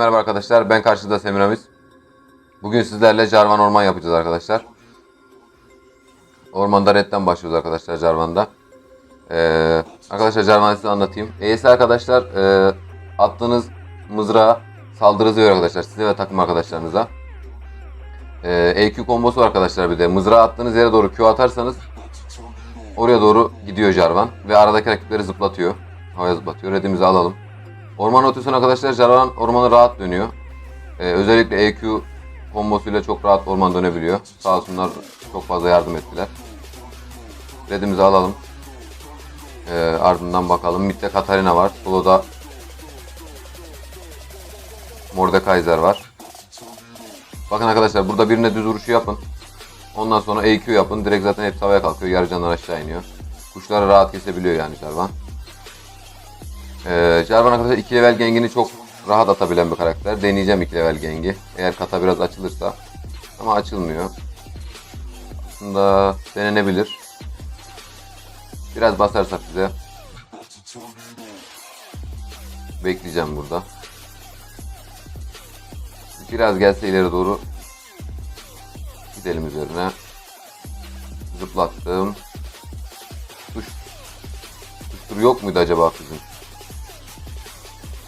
Merhaba arkadaşlar. Ben karşınızda Semiramis. Bugün sizlerle Jarvan Orman yapacağız arkadaşlar. Ormanda redden başlıyoruz arkadaşlar Jarvan'da. Ee, arkadaşlar Jarvan'ı size anlatayım. ES arkadaşlar e, attığınız mızrağa saldırı arkadaşlar. Size ve takım arkadaşlarınıza. Ee, EQ kombosu arkadaşlar bir de. Mızrağı attığınız yere doğru Q atarsanız oraya doğru gidiyor Jarvan. Ve aradaki rakipleri zıplatıyor. Havaya zıplatıyor. Redimizi alalım. Orman atıyorsun arkadaşlar Jarvan ormanı rahat dönüyor. Ee, özellikle EQ kombosuyla çok rahat orman dönebiliyor. Sağ olsunlar çok fazla yardım ettiler. Redimizi alalım. Ee, ardından bakalım. Mid'de Katarina var. Solo'da Mordekaiser var. Bakın arkadaşlar burada birine düz vuruşu yapın. Ondan sonra EQ yapın. Direkt zaten hepsi havaya kalkıyor. Yarı canlar aşağı iniyor. Kuşları rahat kesebiliyor yani Jarvan. Ee, Jarvan arkadaşlar 2 level gengini çok rahat atabilen bir karakter. Deneyeceğim 2 level gengi. Eğer kata biraz açılırsa. Ama açılmıyor. Aslında denenebilir. Biraz basarsak bize. Bekleyeceğim burada. Biraz gelse ileri doğru gidelim üzerine. Zıplattım. Tuş, tuştur yok muydu acaba bizim?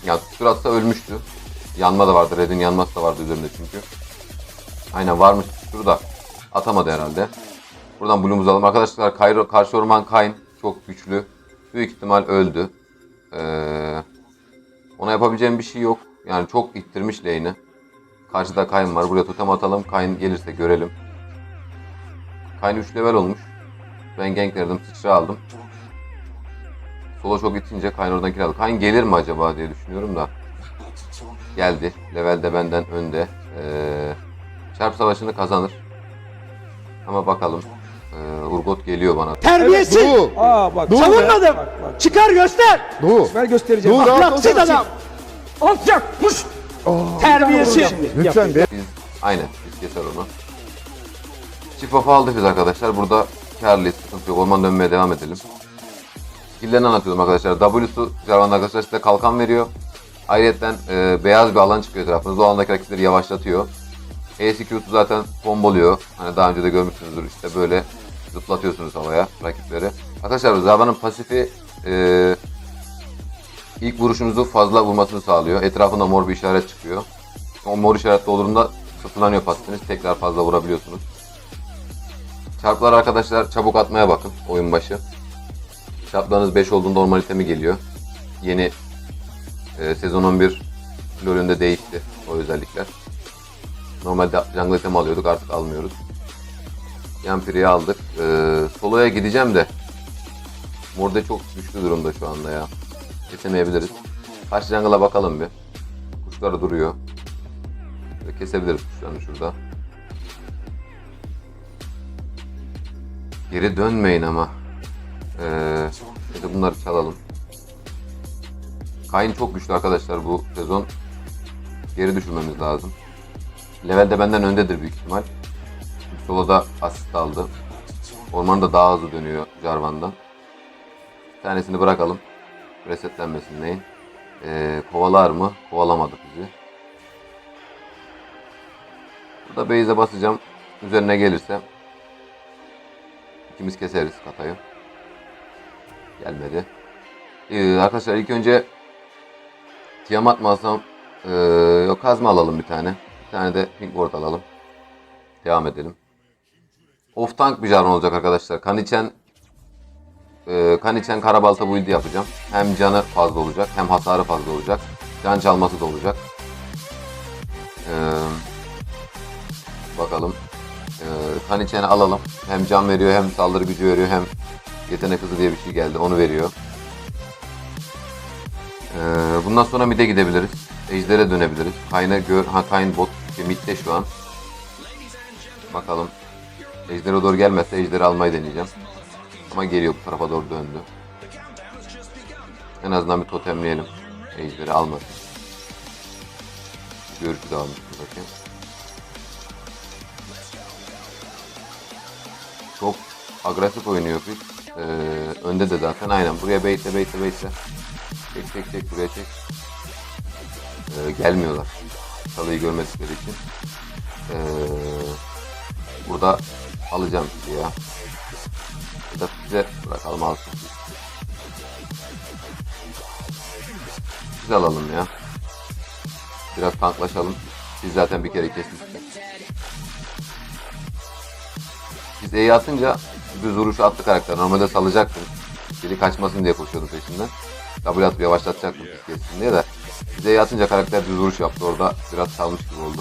Ya tuştur atsa ölmüştü. Yanma da vardı. Red'in yanması da vardı üzerinde çünkü. Aynen varmış tuşturu da atamadı herhalde. Buradan Bloom'umuzu alalım. Arkadaşlar Kayro, karşı orman Kayn çok güçlü. Büyük ihtimal öldü. Ee, ona yapabileceğim bir şey yok. Yani çok ittirmiş lane'i. Karşıda Kayn var. Buraya totem atalım. Kayn gelirse görelim. Kayn 3 level olmuş. Ben gank verdim. Sıçra aldım. Sola çok itince Kayn oradan kill aldı. Kayn gelir mi acaba diye düşünüyorum da. Geldi. Levelde benden önde. Ee, çarp savaşını kazanır. Ama bakalım. Ee, Urgot geliyor bana. Terbiyesiz. Doğu. Aa bak. Bak, Savunmadım. bak. Çıkar göster. Doğu. Ben göstereceğim. Dur, rahat Ahlaksız adam. Alçak. Puş. Terbiyesiz. Lütfen be. Biz aynen biz keser onu. Çift aldık biz arkadaşlar. Burada karlıyız. Sıkıntı yok. Orman dönmeye devam edelim. Skill'lerini anlatıyordum arkadaşlar. W'su Jarvan'da arkadaşlar size kalkan veriyor. Ayrıca e, beyaz bir alan çıkıyor etrafınızda. O alandaki rakipleri yavaşlatıyor. ESQ'su zaten bomboluyor. Hani daha önce de görmüşsünüzdür işte böyle zıplatıyorsunuz havaya rakipleri. Arkadaşlar Jarvan'ın pasifi e, ilk vuruşunuzu fazla vurmasını sağlıyor. Etrafında mor bir işaret çıkıyor. O mor işaretli olduğunda sıfırlanıyor pasifiniz. Tekrar fazla vurabiliyorsunuz. Çarplar arkadaşlar çabuk atmaya bakın oyun başı. Çarplarınız 5 olduğunda normal itemi geliyor. Yeni e, sezon 11 LoL'ünde değişti o özellikler. Normalde jungle item alıyorduk artık almıyoruz. Yampiri'yi aldık. E, solo'ya gideceğim de Morde çok güçlü durumda şu anda ya. Kesemeyebiliriz. Karşı jungle'a bakalım bir. Kuşları duruyor. Ve kesebiliriz kuşlarını şurada. Geri dönmeyin ama. Ee, işte bunları çalalım. Kayn çok güçlü arkadaşlar bu sezon. Geri düşürmemiz lazım. Levelde benden öndedir büyük ihtimal. Solo'da asist aldı. Ormanda daha hızlı dönüyor Jarvan'dan. Bir tanesini bırakalım. Resetlenmesin neyin. Ee, kovalar mı? Kovalamadı bizi. Burada base'e basacağım. Üzerine gelirse ikimiz keseriz katayı. Gelmedi. Ee, arkadaşlar ilk önce Tiamat mı alsam? Ee, yok kazma alalım bir tane. Bir tane de pink ward alalım. Devam edelim. Off tank bir jargon olacak arkadaşlar. Kan içen e, kan içen karabalta build'i yapacağım. Hem canı fazla olacak hem hasarı fazla olacak. Can çalması da olacak. Ee, bakalım. Ee, kan içeni alalım. Hem can veriyor hem saldırı gücü veriyor hem yetenek hızı diye bir şey geldi onu veriyor. Ee, bundan sonra mid'e gidebiliriz. Ejder'e dönebiliriz. Kayn'a gör... Ha Kayn bot mid'de şu an. Bakalım. Ejder'e doğru gelmezse Ejder'i almayı deneyeceğim. Ama geliyor bu tarafa doğru döndü. En azından bir totemleyelim. Ejder'i almasın. Görüşü de almış bakayım. Çok agresif oynuyor Fil. Ee, önde de zaten aynen. Buraya baitle baitle baitle. Çek çek çek buraya çek. Ee, gelmiyorlar. Çalıyı görmedikleri için. Ee, burada alacağım sizi ya. Ya size bırakalım alsın. Biz alalım ya. Biraz tanklaşalım. Biz zaten bir kere kesmiştik. Biz E'yi atınca düz vuruşu attı karakter. Normalde salacaktım. Biri kaçmasın diye koşuyordum peşinden. W atıp yavaşlatacaktım pis geçsin diye de. Biz E'yi atınca karakter düz vuruş yaptı. Orada biraz salmış gibi oldu.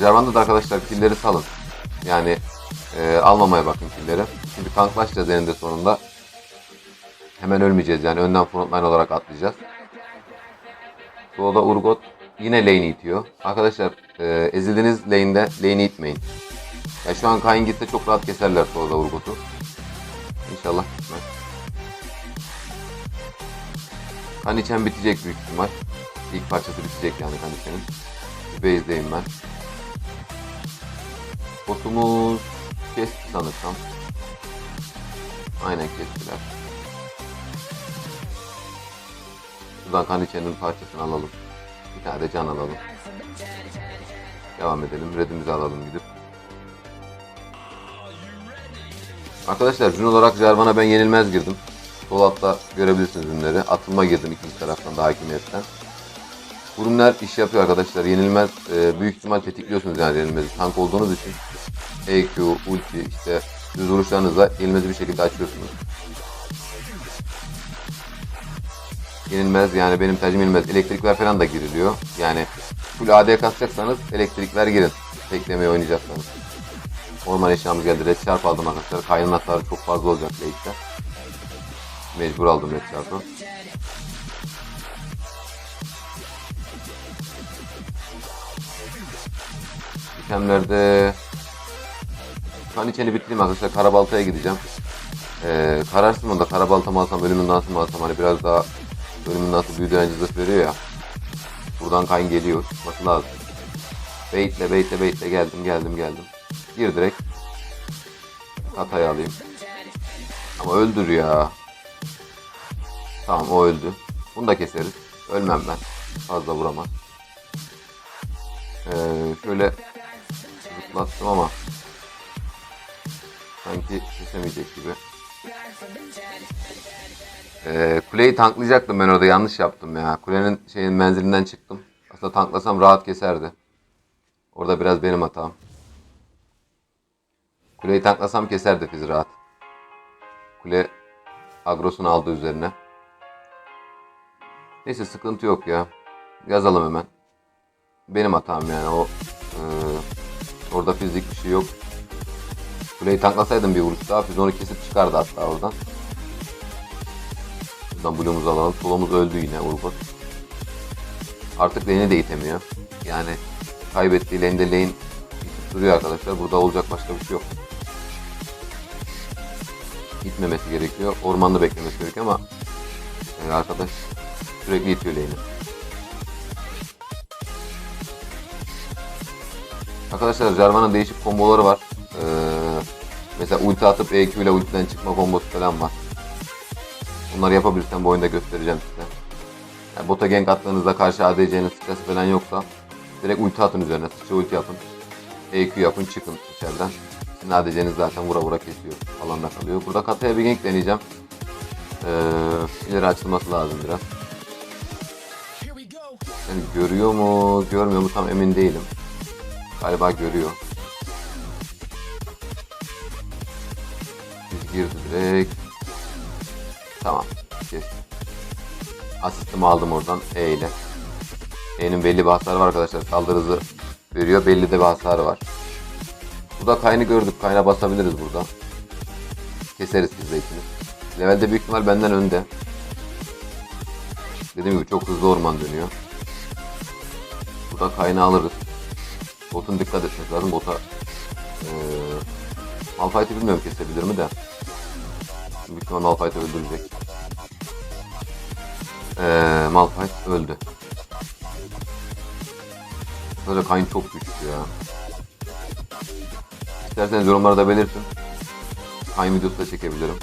Jarvan'da da arkadaşlar killleri salın. Yani e, almamaya bakın killleri. Çünkü tanklaşacağız eninde sonunda. Hemen ölmeyeceğiz yani önden frontline olarak atlayacağız. Solda Urgot yine lane itiyor. Arkadaşlar e, ezildiğiniz lane'de lane'i itmeyin. Ya şu an Kayn gitse çok rahat keserler solda Urgot'u. İnşallah gitmez. Kaniçen bitecek büyük ihtimal. İlk parçası bitecek yani Kaniçen'in. Bir base'deyim ben. Botumuz kesti sanırsam. Aynen kestiler. Buradan Kaniçen'in parçasını alalım. Bir tane de can alalım. Devam edelim. Redimizi alalım gidip. Arkadaşlar gün olarak Jarvan'a ben yenilmez girdim. Sol altta görebilirsiniz ürünleri. Atılma girdim ikinci taraftan da hakimiyetten. Ürünler iş yapıyor arkadaşlar. Yenilmez e, büyük ihtimal tetikliyorsunuz yani yenilmezi. Tank olduğunuz için EQ, ulti işte düz vuruşlarınızla yenilmezi bir şekilde açıyorsunuz. Yenilmez yani benim tercihim yenilmez. Elektrikler falan da giriliyor. Yani full AD kasacaksanız elektrikler girin. Teklemeyi oynayacaksanız. Orman eşyamız geldi. Red Sharp aldım arkadaşlar. Kaynın hasarı çok fazla olacak late'de. Mecbur aldım Red Sharp'ı. İtemlerde Kan içeni bitireyim arkadaşlar. Karabalta'ya gideceğim. Ee, kararsın onda. Karabalta mı alsam, ölümün dansı mı alsam hani biraz daha ölümün dansı büyü direnci zırh veriyor ya. Buradan kayn geliyor. Çıkması lazım. Baitle baitle baitle geldim geldim geldim. Gir direkt. Hatayı alayım. Ama öldür ya. Tamam o öldü. Bunu da keseriz. Ölmem ben. Fazla vuramaz. Ee, şöyle zıplattım ama sanki kesemeyecek gibi. Ee, kuleyi tanklayacaktım ben orada yanlış yaptım ya. Kulenin şeyin menzilinden çıktım. Aslında tanklasam rahat keserdi. Orada biraz benim hatam. Kuleyi tanklasam keserdi Fizz rahat. Kule agrosunu aldı üzerine. Neyse sıkıntı yok ya. Yazalım hemen. Benim hatam yani o e, orada fizik bir şey yok. Kuleyi tanklasaydım bir vuruş daha Fizz onu kesip çıkardı hatta oradan. Buradan bloğumuzu alalım. Solomuz öldü yine Urgot. Artık lane'i de itemiyor. Yani kaybettiği lane'de lane duruyor arkadaşlar. Burada olacak başka bir şey yok. Gitmemesi gerekiyor. Ormanda beklemesi gerekiyor ama e, arkadaş sürekli itiyor lane'i. Arkadaşlar Jarvan'ın değişik komboları var. Ee, mesela ulti atıp EQ ile ultiden çıkma kombosu falan var. Bunları yapabilirsem bu oyunda göstereceğim size. Yani bota gank attığınızda karşı ADC'nin sıçrası falan yoksa direkt ulti atın üzerine. Sıçra ulti atın. EQ yapın çıkın içeriden. ADC'niz zaten vura vura kesiyor. Alanda kalıyor. Burada kataya bir gank deneyeceğim. Ee, ileri açılması lazım biraz. Yani görüyor mu, görmüyor mu tam emin değilim. Galiba görüyor. Biz girdi direkt. Tamam. Kes. Asistimi aldım oradan E ile. E'nin belli bir hasarı var arkadaşlar. Saldırı hızı veriyor. Belli de bir hasarı var. Burada kaynı gördük. Kayna basabiliriz burada. Keseriz biz ikimiz. Levelde büyük ihtimal benden önde. Dediğim gibi çok hızlı orman dönüyor. Burada kaynağı alırız. Botun dikkat etmesi lazım. Bota ee, Malphite'i bilmiyorum kesebilir mi de. Büyük ihtimal Malphite öldürecek. Ee, Malphite öldü. Böyle kayın çok güçlü ya. İsterseniz yorumlarda belirtin. Kayın videosu da çekebilirim.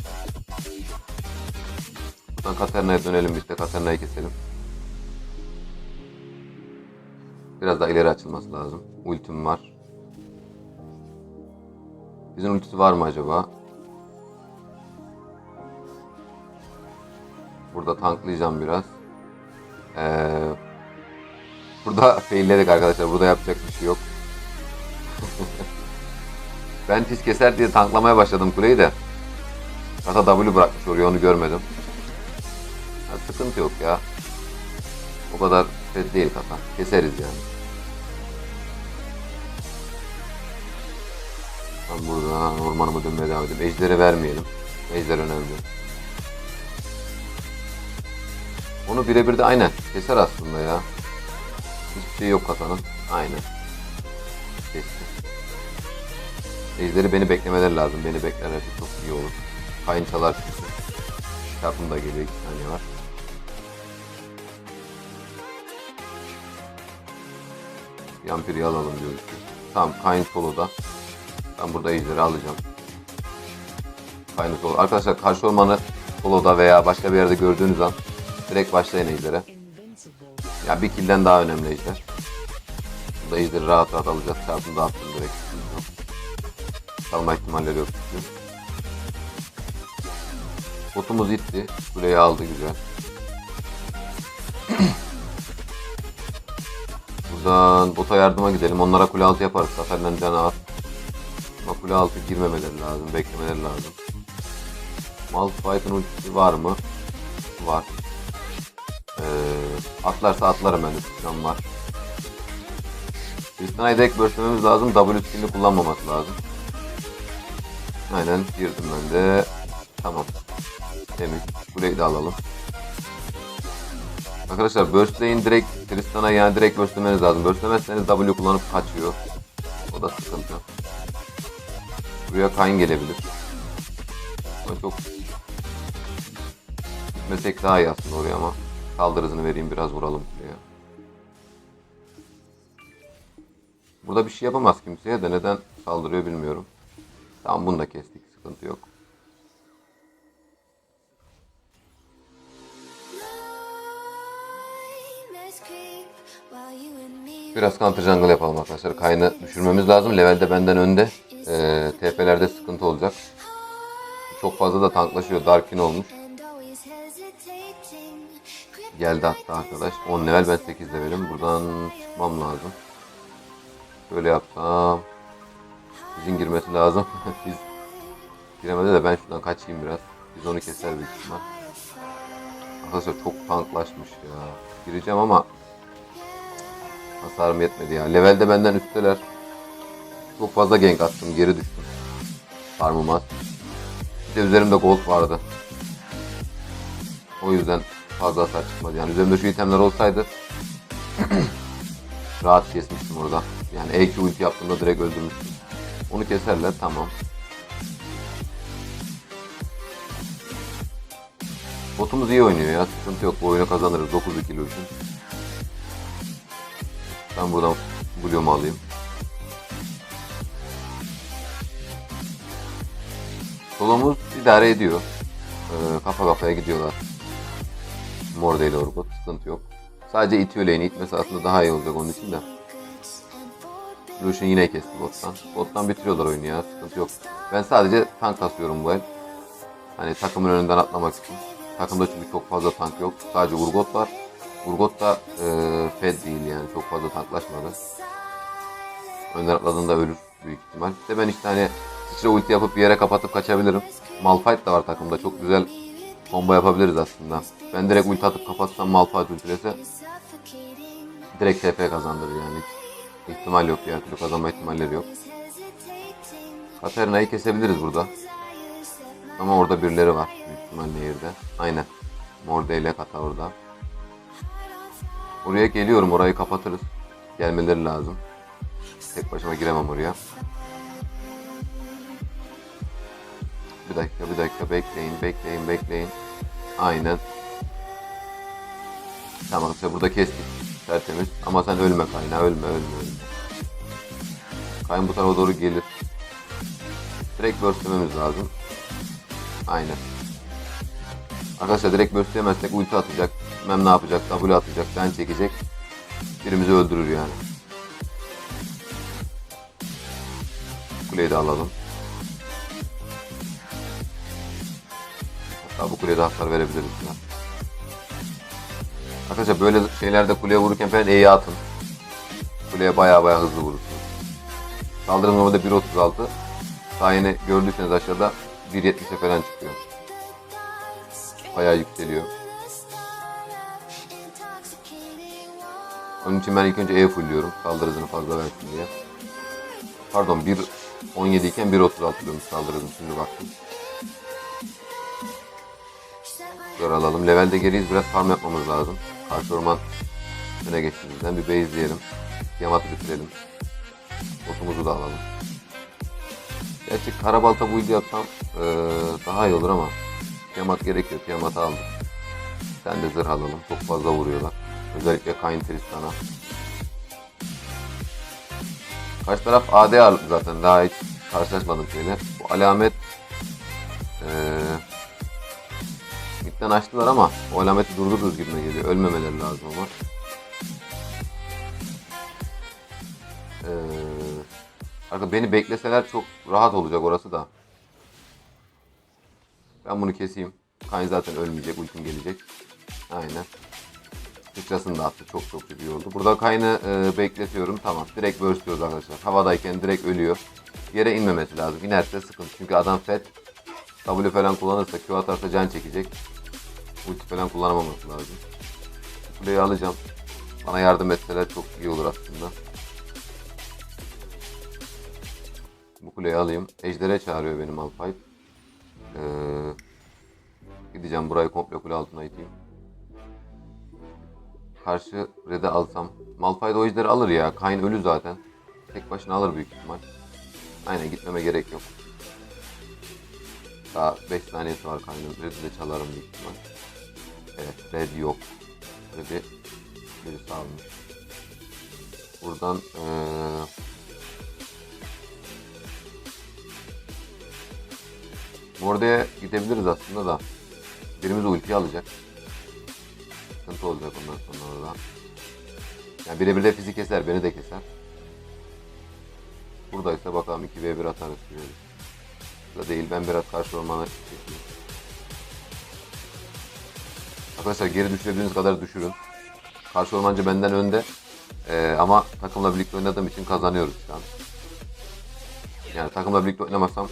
Buradan Katerina'ya dönelim biz de. Katerina'yı keselim. Biraz daha ileri açılması lazım. Ultim var. Bizim ultisi var mı acaba? Burada tanklayacağım biraz. Ee, burada failledik arkadaşlar. Burada yapacak bir şey yok. Ben tiz keser diye tanklamaya başladım kuleyi de. Kata W bırakmış oraya onu görmedim. Ya, sıkıntı yok ya. O kadar fed değil kata. Keseriz yani. Ben burada ormanıma dönmeye devam edeyim. Ejderi vermeyelim. Ejder önemli. Onu birebir de aynen keser aslında ya. Hiçbir şey yok katanın. Aynen. Kesti. Ejderi beni beklemeleri lazım. Beni beklerlerse çok iyi olur. Kayın çalar çünkü. Şartım da geliyor. 2 saniye var. Yampiri alalım diyoruz. Tamam Kayn soloda. Ben burada ejderi alacağım. Kaynı solo. Arkadaşlar karşı ormanı soloda veya başka bir yerde gördüğünüz an direkt başlayın ejdere. Ya bir kilden daha önemli ejder. Burada ejderi rahat rahat alacağız. Çarpını da attım direkt. Kalma ihtimalleri yok çünkü. Botumuz itti. Kuleyi aldı güzel. Buradan bota yardıma gidelim. Onlara kule altı yaparız. Zaferden canı at. Ama kule altı girmemeleri lazım. Beklemeleri lazım. Malphite'ın ultisi var mı? Var. Ee, atlarsa atlarım ben de sıçram var. Tristana'yı direkt bölüşmemiz lazım. W skillini kullanmaması lazım. Aynen girdim ben de. Tamam. Temiz. Kuleyi de alalım. Arkadaşlar burstleyin direkt Tristan'a yani direkt burstlemeniz lazım. Burstlemezseniz W kullanıp kaçıyor. O da sıkıntı. Buraya Kayn gelebilir. Ama çok gitmesek daha iyi aslında oraya ama hızını vereyim biraz vuralım buraya. Burada bir şey yapamaz kimseye de neden saldırıyor bilmiyorum. Tamam bunu da kestik sıkıntı yok. Biraz counter jungle yapalım arkadaşlar. Kaynı düşürmemiz lazım. Levelde benden önde. Ee, TP'lerde sıkıntı olacak. Çok fazla da tanklaşıyor. Darkin olmuş. Geldi hatta arkadaş. 10 level ben 8 levelim. Buradan çıkmam lazım. Şöyle yapsam. Bizim girmesi lazım. Biz giremedi de ben şuradan kaçayım biraz. Biz onu keser büyük ihtimal. Arkadaşlar çok tanklaşmış ya. Gireceğim ama hasarım yetmedi ya. Levelde benden üstteler. Çok fazla gank attım. Geri düştüm. Farmım az. Bir de üzerimde gold vardı. O yüzden fazla hasar çıkmadı. Yani üzerimde şu itemler olsaydı rahat kesmiştim orada. Yani EQ ulti yaptığımda direkt öldürmüştüm. Onu keserler tamam. Botumuz iyi oynuyor ya. Sıkıntı yok. Bu oyunu kazanırız. 9-2 Lucian. Ben buradan Blue'umu alayım. Solomuz idare ediyor. Ee, kafa kafaya gidiyorlar. Morde ile Urgot. Sıkıntı yok. Sadece itiyor lane'i. İtmesi aslında daha iyi olacak onun için de. Lucian yine kesti bottan. Bottan bitiriyorlar oyunu ya. Sıkıntı yok. Ben sadece tank kasıyorum bu el. Hani takımın önünden atlamak için. Takımda çünkü çok fazla tank yok. Sadece Urgot var. Urgot da e, fed değil yani. Çok fazla tanklaşmadı. Önden atladığında ölür büyük ihtimal. İşte ben işte hani sıçra ulti yapıp bir yere kapatıp kaçabilirim. Malphite de var takımda. Çok güzel combo yapabiliriz aslında. Ben direkt ulti atıp kapatsam Malphite ultilese direkt TP kazandırır yani. Hiç ihtimal yok diğer türlü kazanma ihtimalleri yok. Katerina'yı kesebiliriz burada. Ama orada birileri var. Büyük ihtimalle yerde. Aynen. Morde ile Kata orada. Oraya geliyorum. Orayı kapatırız. Gelmeleri lazım. Tek başıma giremem oraya. Bir dakika bir dakika bekleyin bekleyin bekleyin. Aynen. Tamam işte burada kestik. Tertemiz. Ama sen ölme kayna ölme ölme ölme. Kayın bu tarafa doğru gelir. Direkt burstlememiz lazım. Aynen. Arkadaşlar direkt burstlemezsek ulti atacak. Mem ne yapacak? W atacak. Ben çekecek. Birimizi öldürür yani. Kuleyi de alalım. Hatta bu kuleye de hasar verebiliriz ya. Arkadaşlar böyle şeylerde kuleye vururken falan E'yi atın. Kuleye baya baya hızlı vurursunuz. Saldırı normalde 1.36. Daha yeni gördüyseniz aşağıda 1.70'e falan çıkıyor. Bayağı yükseliyor. Onun için ben ilk önce E fullliyorum. Saldırı hızını fazla versin diye. Pardon 1.17 iken 1.36 diyormuş saldırı hızını şimdi baktım. Şöyle alalım. Levelde geriyiz. Biraz farm yapmamız lazım. Karşı orman öne geçti bizden. Bir base'leyelim. Yamat'ı bitirelim. Botumuzu da alalım. Gerçi karabalta build yapsam eee, daha iyi olur ama Tiamat gerekiyor. Tiamat'ı aldım. Sen de zırh alalım. Çok fazla vuruyorlar. Özellikle Kayn Tristan'a. Karşı taraf AD ağırlıklı zaten. Daha hiç karşılaşmadım şeyle. Bu alamet Midden açtılar ama o alameti durdururuz gibime geliyor. Ölmemeleri lazım ama. Ee, beni bekleseler çok rahat olacak orası da. Ben bunu keseyim. Kayn zaten ölmeyecek. Ultim gelecek. Aynen. Sıçrasını da attı. Çok çok iyi oldu. Burada Kayn'ı e, bekletiyorum. Tamam. Direkt burstliyoruz arkadaşlar. Havadayken direkt ölüyor. Yere inmemesi lazım. İnerse sıkıntı. Çünkü adam fed. W falan kullanırsa Q atarsa can çekecek. Ulti falan kullanamaması lazım. Kuleyi alacağım. Bana yardım etseler çok iyi olur aslında. Bu kuleyi alayım. Ejder'e çağırıyor benim Malphite. Ee, gideceğim burayı komple kule altına iteyim. Karşı red'e alsam. Malphite o ejderi alır ya. Kayn ölü zaten. Tek başına alır büyük ihtimal. Aynen gitmeme gerek yok. Daha 5 saniyesi var kaynım. Red'i de çalarım büyük ihtimal. Evet red yok. Red'i birisi almış. Buradan eee Morde'ye gidebiliriz aslında da. Birimiz ulti alacak. Sıkıntı olacak ondan sonra orada. Yani birebir de fizik keser, beni de keser. Buradaysa bakalım 2v1 atarız diyoruz. Değil ben biraz karşı ormana çekeyim. Arkadaşlar geri düşürebildiğiniz kadar düşürün. Karşı ormancı benden önde. Ee, ama takımla birlikte oynadığım için kazanıyoruz şu an. Yani takımla birlikte oynamazsam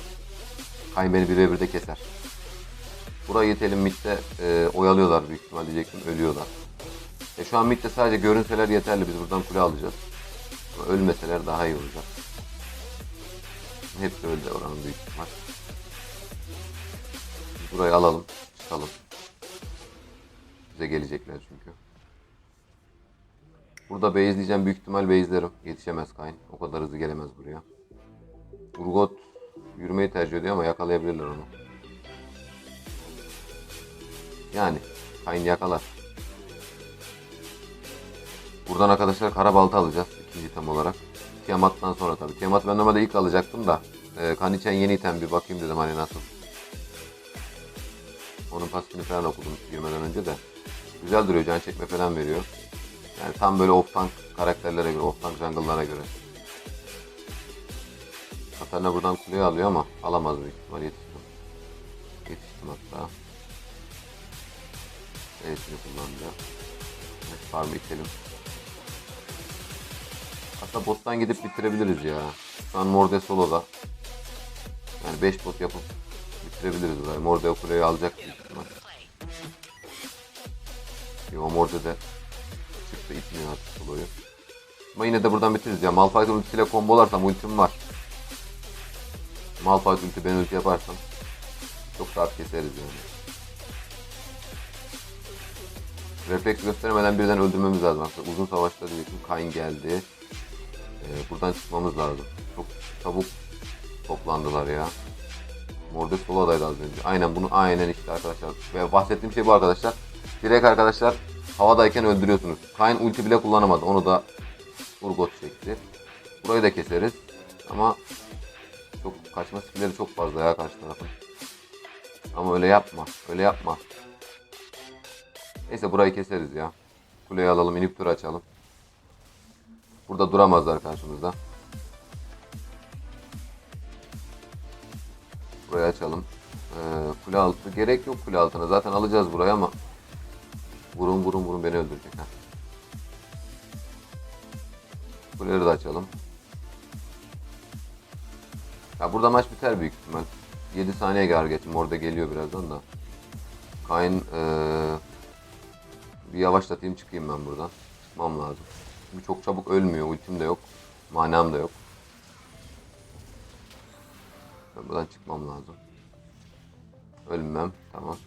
Kayn beni 1v 1'de keser. Burayı itelim midde e, oyalıyorlar büyük ihtimal diyecektim ölüyorlar. E, şu an midde sadece görünseler yeterli biz buradan kule alacağız. Ama ölmeseler daha iyi olacak. Hepsi öldü oranın büyük ihtimal. Burayı alalım, çıkalım. Bize gelecekler çünkü. Burada base diyeceğim büyük ihtimal base'lerim. Yetişemez Kayn. O kadar hızlı gelemez buraya. Urgot yürümeyi tercih ediyor ama yakalayabilirler onu. Yani Kayn yakalar. Buradan arkadaşlar kara balta alacağız ikinci item olarak. Tiamat'tan sonra tabii. Tiamat ben normalde ilk alacaktım da e, kan içen yeni item bir bakayım dedim hani nasıl. Onun pasifini falan okudum girmeden önce de. Güzel duruyor can çekme falan veriyor. Yani tam böyle off karakterlere göre, off tank jungle'lara göre. Katarina buradan kuleyi alıyor ama alamaz büyük ihtimal yetiştim. Yetiştim hatta. E'sini kullanacağım. Evet, farmı itelim. Hatta bottan gidip bitirebiliriz ya. Şu an Morde soloda. Yani 5 bot yapıp bitirebiliriz burayı. Morde o kuleyi alacak büyük ihtimal. Yo Morde de çıktı itmiyor artık soloyu. Ama yine de buradan bitiririz ya. Malphite ultisiyle kombolarsam ultim var. Malphite ulti ben ulti yaparsam çok rahat keseriz yani. Refleks göstermeden birden öldürmemiz lazım aslında. Uzun savaşta diyecektim. Kayn geldi. Ee, buradan çıkmamız lazım. Çok çabuk toplandılar ya. Morde soladaydı az önce. Aynen bunu aynen işte arkadaşlar. Ve bahsettiğim şey bu arkadaşlar. Direkt arkadaşlar havadayken öldürüyorsunuz. Kayn ulti bile kullanamadı. Onu da Urgot çekti. Burayı da keseriz. Ama çok kaçma skilleri çok fazla ya karşı tarafın. Ama öyle yapma. Öyle yapma. Neyse burayı keseriz ya. Kuleyi alalım, inip açalım. Burada duramazlar karşımızda. Burayı açalım. Ee, kule altı gerek yok kule altına. Zaten alacağız burayı ama vurun vurun vurun beni öldürecek ha. Kuleleri de açalım. Ya burada maç biter büyük ihtimal. 7 saniye gar geçim orada geliyor birazdan da. Kayn eee, bir yavaşlatayım çıkayım ben buradan. Çıkmam lazım. Çünkü çok çabuk ölmüyor. Ultim de yok. Manam da yok. Ben buradan çıkmam lazım. Ölmem. Tamam.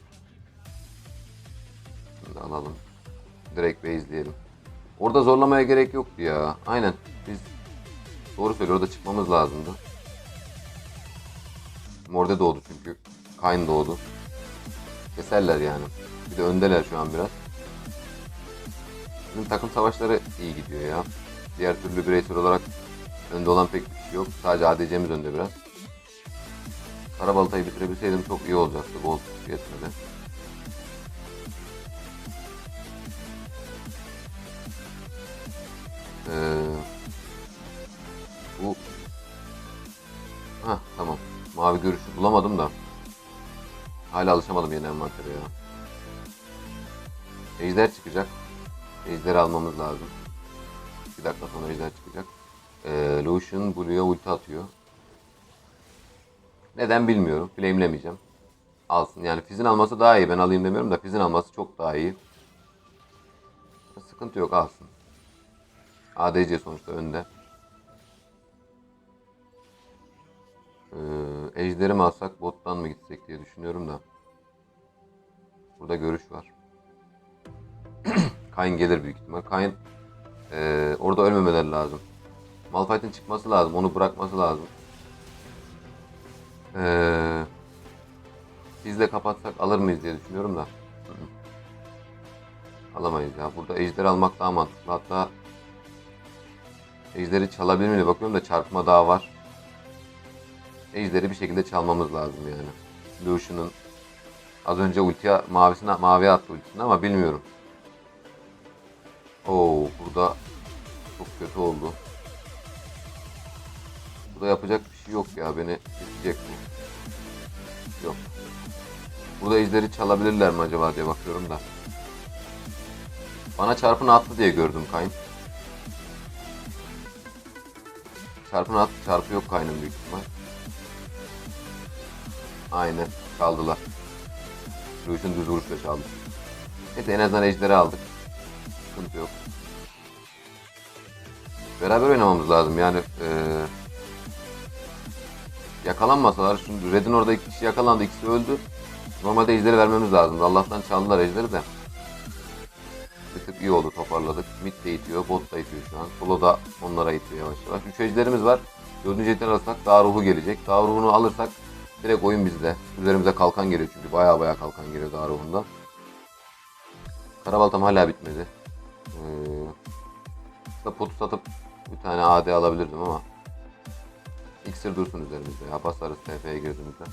Şimdi alalım. Direkt base'leyelim. Orada zorlamaya gerek yoktu ya. Aynen. Biz doğru söylüyor. Orada çıkmamız lazımdı. Morde doğdu çünkü. Kayn doğdu. Keserler yani. Bir de öndeler şu an biraz. Bizim takım savaşları iyi gidiyor ya. Diğer türlü bireysel olarak önde olan pek bir şey yok. Sadece ADC'miz önde biraz. Karabaltayı bitirebilseydim çok iyi olacaktı. Gold yetmedi. Ee, bu Hah tamam. Mavi görüşü bulamadım da. Hala alışamadım yeni envantere ya. Ejder çıkacak. Ejder'i almamız lazım. Bir dakika sonra ejder çıkacak. Ee, Lucian Blue'ya ulti atıyor. Neden bilmiyorum. Flame'lemeyeceğim. Alsın. Yani Fizz'in alması daha iyi. Ben alayım demiyorum da Fizz'in alması çok daha iyi. Sıkıntı yok alsın. ADC sonuçta önde. Ee, ejderi mi alsak bottan mı gitsek diye düşünüyorum da. Burada görüş var. Kayn gelir büyük ihtimal. Kayn ee, orada ölmemeleri lazım. Malphite'in çıkması lazım. Onu bırakması lazım. Ee, biz de kapatsak alır mıyız diye düşünüyorum da. Alamayız ya. Burada ejderi almak daha mantıklı. Hatta ejderi çalabilir mi diye bakıyorum da çarpma daha var. Ejderi bir şekilde çalmamız lazım yani. Lucian'ın az önce ultiye mavisine maviye attı ultisini ama bilmiyorum. Oo burada çok kötü oldu. Burada yapacak bir şey yok ya beni kesecek bu. Yok. Burada ejderi çalabilirler mi acaba diye bakıyorum da. Bana çarpını attı diye gördüm Kayn. Çarpını attı çarpı yok Kayn'ın büyük ihtimal. Aynen kaldılar. Lucian düz vuruşla çaldı. Neyse en azından ejderi aldık. Sıkıntı yok. Beraber oynamamız lazım yani. Eee yakalanmasalar şimdi Red'in orada iki kişi yakalandı ikisi öldü. Normalde ejderi vermemiz lazımdı. Allah'tan çaldılar ejderi de. Bir tık iyi oldu toparladık. Mid de itiyor, bot da itiyor şu an. Solo da onlara itiyor yavaş yavaş. Üç ejderimiz var. Dördüncü ejderi alırsak daha ruhu gelecek. Daha ruhunu alırsak direkt oyun bizde. Üzerimize kalkan geliyor çünkü baya baya kalkan geliyor daha ruhundan. Karabaltam hala bitmedi. Ee, potu satıp bir tane AD alabilirdim ama İksir dursun üzerimizde ya. Basarız TF'ye girdiğimizde.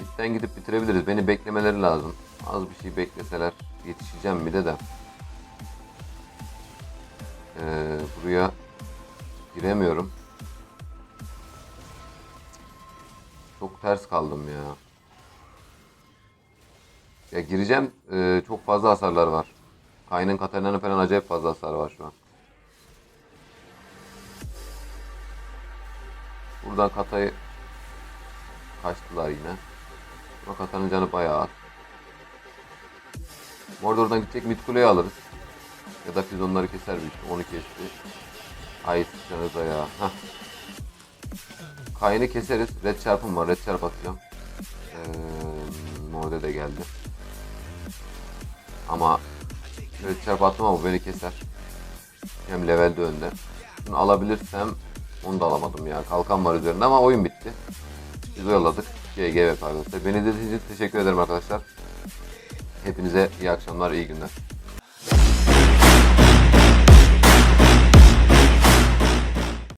Bitten gidip bitirebiliriz. Beni beklemeleri lazım. Az bir şey bekleseler yetişeceğim bir de. Ee, buraya giremiyorum. Çok ters kaldım ya. Ya gireceğim. ee, çok fazla hasarlar var. Kayn'ın Katarina'nın falan acayip fazla hasar var şu an. Buradan Kata'yı kaçtılar yine. Ama Kata'nın canı bayağı az. Mordor'dan gidecek mid alırız. Ya da biz onları keser büyük ihtimal. Onu kesti. Ay sıçranıza ya. Heh. Kayn'ı keseriz. Red çarpım var. Red çarp atacağım. Ee, Morde de geldi. Ama Red çarp attım ama bu beni keser. Hem levelde önde. Şunu alabilirsem onu da alamadım ya. Kalkan var üzerinde ama oyun bitti. Biz oyaladık. GG arkadaşlar. Beni izlediğiniz için teşekkür ederim arkadaşlar. Hepinize iyi akşamlar, iyi günler.